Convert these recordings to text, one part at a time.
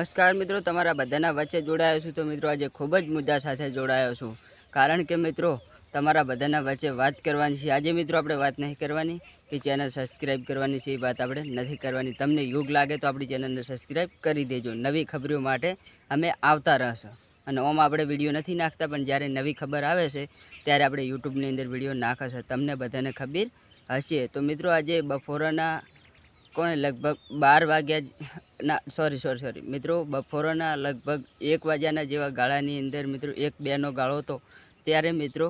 નમસ્કાર મિત્રો, તમારા બધાના વચ્ચે જોડાયો છું તો મિત્રો આજે ખૂબ જ મુદ્દા સાથે જોડાયો છું. કારણ કે મિત્રો, તમારા બધાના વચ્ચે વાત કરવાની છે. આજે મિત્રો આપણે વાત નહીં કરવાની કે ચેનલ સબસ્ક્રાઈબ કરવાની છે એ વાત આપણે નથી કરવાની. તમને યોગ લાગે તો આપણી ચેનલને સબસ્ક્રાઈબ કરી દેજો. નવી ખબરીઓ માટે અમે આવતા રહેશું. અને ઓમ આપણે વીડિયો નથી નાખતા, પણ જ્યારે નવી ખબર આવે છે, ત્યારે આપણે યુટ્યુબની અંદર વીડિયો નાખશે તમને બધાને ખબર હશે. તો મિત્રો, આજે બપોરના કોણે લગભગ બાર વાગ્યા ના સોરી સોરી સોરી મિત્રો, બપોરના લગભગ એક વાગ્યાના જેવા ગાળાની અંદર મિત્રો એક બેનો ગાળો હતો. ત્યારે મિત્રો,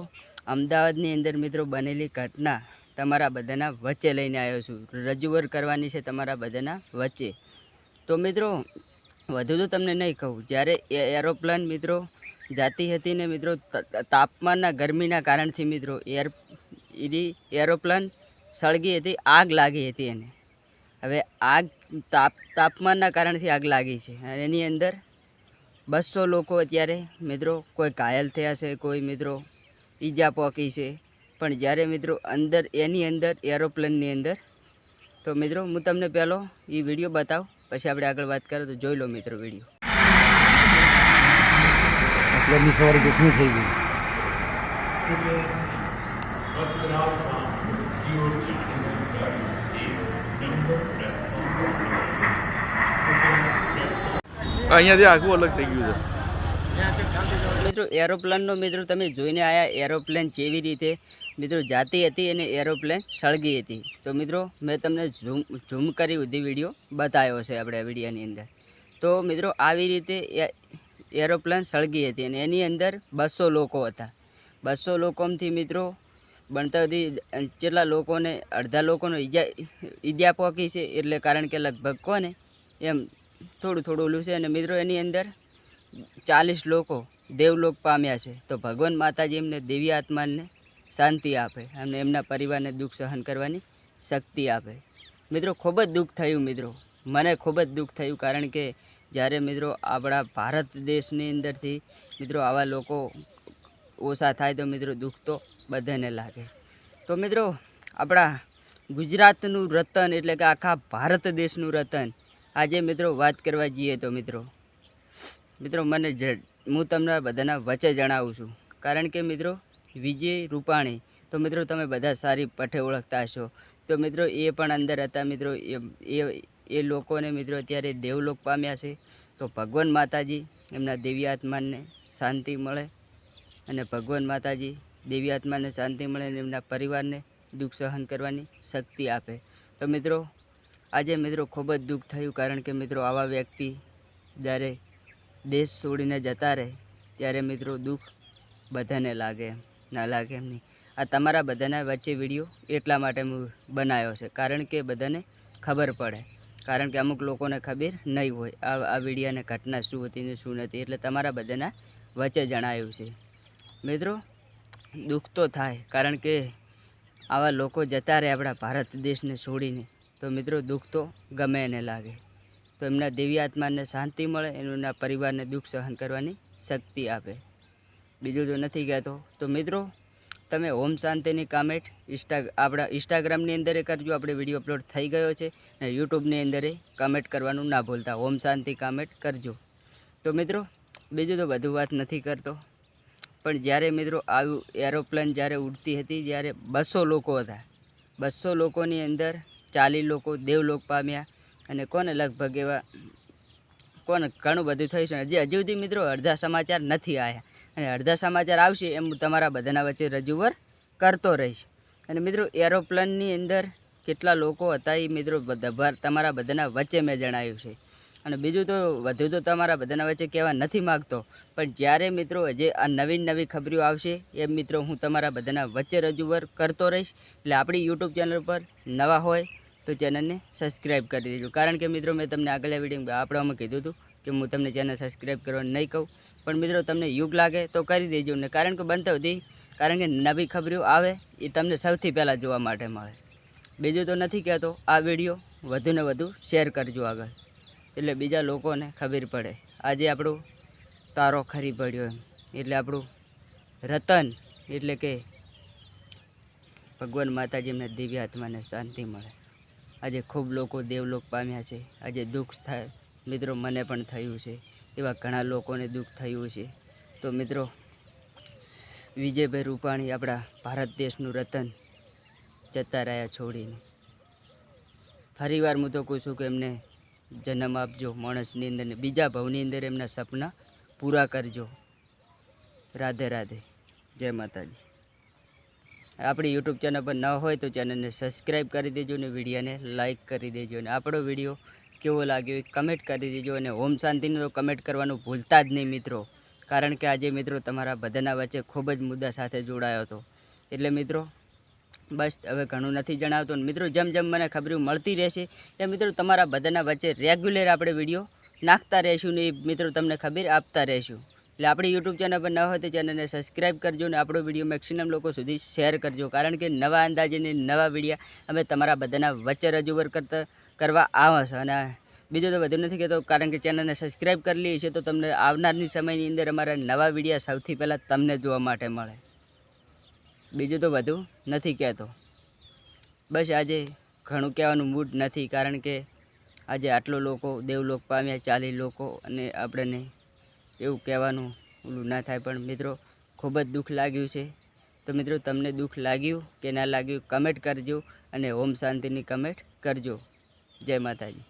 અમદાવાદની અંદર મિત્રો બનેલી ઘટના તમારા બધાના વચ્ચે લઈને આવ્યો છું. રજૂઆત કરવાની છે તમારા બધાના વચ્ચે. તો મિત્રો, વધુ તો તમને નહીં કહું. જ્યારે એરોપ્લેન મિત્રો જાતી હતી ને મિત્રો તાપમાનના ગરમીના કારણથી મિત્રો એર એની એરોપ્લેન સળગી હતી, આગ લાગી હતી એને. હવે આગ તાપ તાપમાનના કારણથી આગ લાગી છે. અને એની અંદર બસો લોકો અત્યારે મિત્રો કોઈ ઘાયલ થયા છે કોઈ મિત્રો ઈજા પહોંચી છે. પણ જ્યારે મિત્રો અંદર એની અંદર એરોપ્લેનની અંદર તો મિત્રો હું તમને પહેલો એ વીડિયો બતાવું પછી આપણે આગળ વાત કરીએ તો જોઈ લો મિત્રો વીડિયો. પ્લેનની સવારી જોખમી થઈ ગઈ. અહીંયાથી આખું અલગ થઈ ગયું છે. મિત્રો એરોપ્લેનનો મિત્રો, તમે જોઈને આયા એરોપ્લેન જેવી રીતે? મિત્રો, જાતી હતી અને એરોપ્લેન સળગી હતી. તો મિત્રો, મેં તમને ઝૂમ ઝૂમ કરી બધી વીડિયો બતાવ્યો છે આપણે વિડીયોની અંદર. તો મિત્રો, આવી રીતે એરોપ્લેન સળગી હતી અને એની અંદર બસો લોકો હતા. બસો લોકોમાંથી મિત્રો બનતા સુધી કેટલા લોકોને, અડધા લોકોને ઈજા ઈજા પહોંચી છે એટલે કારણ કે લગભગ કોને? એમ થોડું થોડું ઓલું છે. અને મિત્રો, એની અંદર ચાલીસ લોકો દેવલોક પામ્યા છે. તો ભગવાન માતાજી એમને દેવી આત્માને શાંતિ આપે. અને એમના પરિવારને દુઃખ સહન કરવાની શક્તિ આપે. મિત્રો, ખૂબ જ દુઃખ થયું મિત્રો. મને ખૂબ જ દુઃખ થયું કારણ કે જ્યારે મિત્રો આપણા ભારત દેશની અંદરથી મિત્રો આવા લોકો ઓછા થાય તો મિત્રો દુઃખ તો બધાને લાગે. તો મિત્રો, આપણા ગુજરાતનું રતન એટલે કે આખા ભારત દેશનું રતન. આજે મિત્રો વાત કરવા જઈએ તો મિત્રો મિત્રો મને હું તમને બધાના વચ્ચે જણાવું છું. કારણ કે મિત્રો, વિજય રૂપાણી, તો મિત્રો તમે બધા સારી પઠે ઓળખતા હશો. તો મિત્રો એ પણ અંદર હતા મિત્રો એ- એ લોકોને મિત્રો અત્યારે દેવલોક પામ્યા છે. તો ભગવાન માતાજી, એમના દેવી આત્માને શાંતિ મળે અને ભગવાન માતાજી દેવી આત્માને શાંતિ મળે અને એમના પરિવારને દુઃખ સહન કરવાની શક્તિ આપે. તો મિત્રો, આજે મિત્રો ખૂબ જ દુઃખ થયું કારણ કે મિત્રો આવા વ્યક્તિ જ્યારે દેશ છોડીને જતા રહે, ત્યારે મિત્રો દુઃખ બધાને લાગે એમ ના લાગે એમ નહીં. આ તમારા બધાના વચ્ચે વીડિયો એટલા માટે હું બનાવ્યો છે, કારણ કે બધાને ખબર પડે. કારણ કે અમુક લોકોને ખબર નહીં હોય આ આ વિડીયાને ઘટના શું હતી ને શું નથી, એટલે તમારા બધાના વચ્ચે જણાવ્યું છે. મિત્રો દુઃખ તો થાય, કારણ કે આવા લોકો જતા રહે આપણા ભારત દેશને છોડીને. તો મિત્રો, દુઃખ તો ગમે એને લાગે. તો એમના દેવી આત્માને શાંતિ મળે એમના પરિવારને દુઃખ સહન કરવાની શક્તિ આપે. બીજું તો નથી કહેતો, તો મિત્રો, તમે ઓમ શાંતિની કામેટ ઇન્સ્ટા, આપણા ઇન્સ્ટાગ્રામની અંદર કરજો. આપણે વીડિયો અપલોડ થઈ ગયો છે અને યુટ્યુબની અંદર કમેન્ટ કરવાનું ના ભૂલતા. ઓમ શાંતિ કામેન્ટ કરજો. તો મિત્રો, બીજું તો બધું વાત નથી કરતો. પણ જ્યારે મિત્રો આવ્યું એરોપ્લેન જ્યારે ઉડતી હતી જ્યારે બસો લોકો હતા. બસો લોકોની અંદર ચાલીસ લોકો દેવલોક પામ્યા અને કોને લગભગ એવા કોને ઘણું બધું થયું છે. હજી હજી સુધી મિત્રો અડધા સમાચાર નથી આવ્યા. અને અડધા સમાચાર આવશે એમ હું તમારા બધાના વચ્ચે રજૂઆત કરતો રહીશ. અને મિત્રો એરોપ્લેનની અંદર કેટલા લોકો હતા એ મિત્રો તમારા બધાના વચ્ચે મેં જણાવ્યું છે. અને બીજું તો વધુ તો તમારા બધાના વચ્ચે કહેવા નથી માગતો, પણ જ્યારે મિત્રો જે આ નવીન નવી ખબરીઓ આવશે, એ મિત્રો હું તમારા બધાના વચ્ચે રજૂઆત કરતો રહીશ. એટલે આપણી યુટ્યુબ ચેનલ પર નવા હોય તો ચેનલને સબસ્ક્રાઈબ કરી દેજો. કારણ કે મિત્રો મેં તમને આગલા વીડિયો આપણામાં કીધું હતું કે હું તમને ચેનલ સબસ્ક્રાઈબ કરવાનું નહીં કહું, પણ મિત્રો તમને યુગ લાગે તો કરી દેજો. ને કારણ કે બનતા હતી કારણ કે નવી ખબરીઓ આવે, એ તમને સૌથી પહેલાં જોવા માટે મળે. બીજું તો નથી કહેતો, આ વીડિયો વધુને વધુ શેર કરજો આગળ. એટલે બીજા લોકોને ખબર પડે. આજે આપણું તારો ખરી પડ્યો એમ. એટલે આપણું રતન એટલે કે ભગવાન માતાજી એમને દિવ્ય આત્માને શાંતિ મળે. આજે ખૂબ લોકો દેવલોક પામ્યા છે. આજે દુઃખ થાય. મિત્રો, મને પણ થયું છે. એવા ઘણા લોકોને દુઃખ થયું છે. તો મિત્રો, વિજયભાઈ રૂપાણી આપણા ભારત દેશનું રતન જતા રહ્યા છોડીને. ફરીવાર હું તો કહું છું કે એમને જન્મ આપજો માણસની અંદર બીજા ભવની અંદર એમના સપના પૂરા કરજો. રાધે રાધે, જય માતાજી. આપણી યુટ્યુબ ચેનલ પર ન હોય તો ચેનલને સબસ્ક્રાઈબ કરી દેજો અને વિડીયોને લાઇક કરી દેજો અને આપણો વીડિયો કેવો લાગ્યો એ કમેન્ટ કરી દેજો અને ઓમ શાંતિને તો કમેન્ટ કરવાનું ભૂલતા જ નહીં મિત્રો. કારણ કે આજે મિત્રો તમારા બધાના વચ્ચે ખૂબ જ મુદ્દા સાથે જોડાયો હતો. એટલે મિત્રો બસ હવે ઘણું નથી જણાવતો મિત્રો જેમ જેમ મને ખબરો મળતી રહેશે એ મિત્રો તમારા બધાના વચ્ચે રેગ્યુલર આપણે વીડિયો નાખતા રહીશું ને મિત્રો તમને ખબર આપતા રહીશું. એટલે આપણી યુટ્યુબ ચેનલ પર ન હોય તો ચેનલને સબસ્ક્રાઈબ કરજો ને આપણો વીડિયો મેક્સિમમ લોકો સુધી શેર કરજો. કારણ કે નવા અંદાજેને નવા વિડીયા અમે તમારા બધાના વચ્ચે રજૂવર કરતા કરવા આવશે અને બીજું તો બધું નથી કહેતો, કારણ કે ચેનલને સબસ્ક્રાઈબ કરી લઈએ છીએ તો તમને આવનારની સમયની અંદર અમારા નવા વિડીયા સૌથી પહેલાં તમને જોવા માટે મળે. બીજું તો બધું નથી કહેતો. બસ આજે ઘણું કહેવાનું મૂડ નથી કારણ કે આજે આટલો લોકો, દેવલોક પામ્યા ચાલી લોકો અને આપણને એવું કહેવાનું ઓલું ના થાય. પણ મિત્રો, ખૂબ જ દુઃખ લાગ્યું છે. તો મિત્રો, તમને દુઃખ લાગ્યું કે ના લાગ્યું કમેન્ટ કરજો અને ઓમ શાંતિની કમેન્ટ કરજો. જય માતાજી.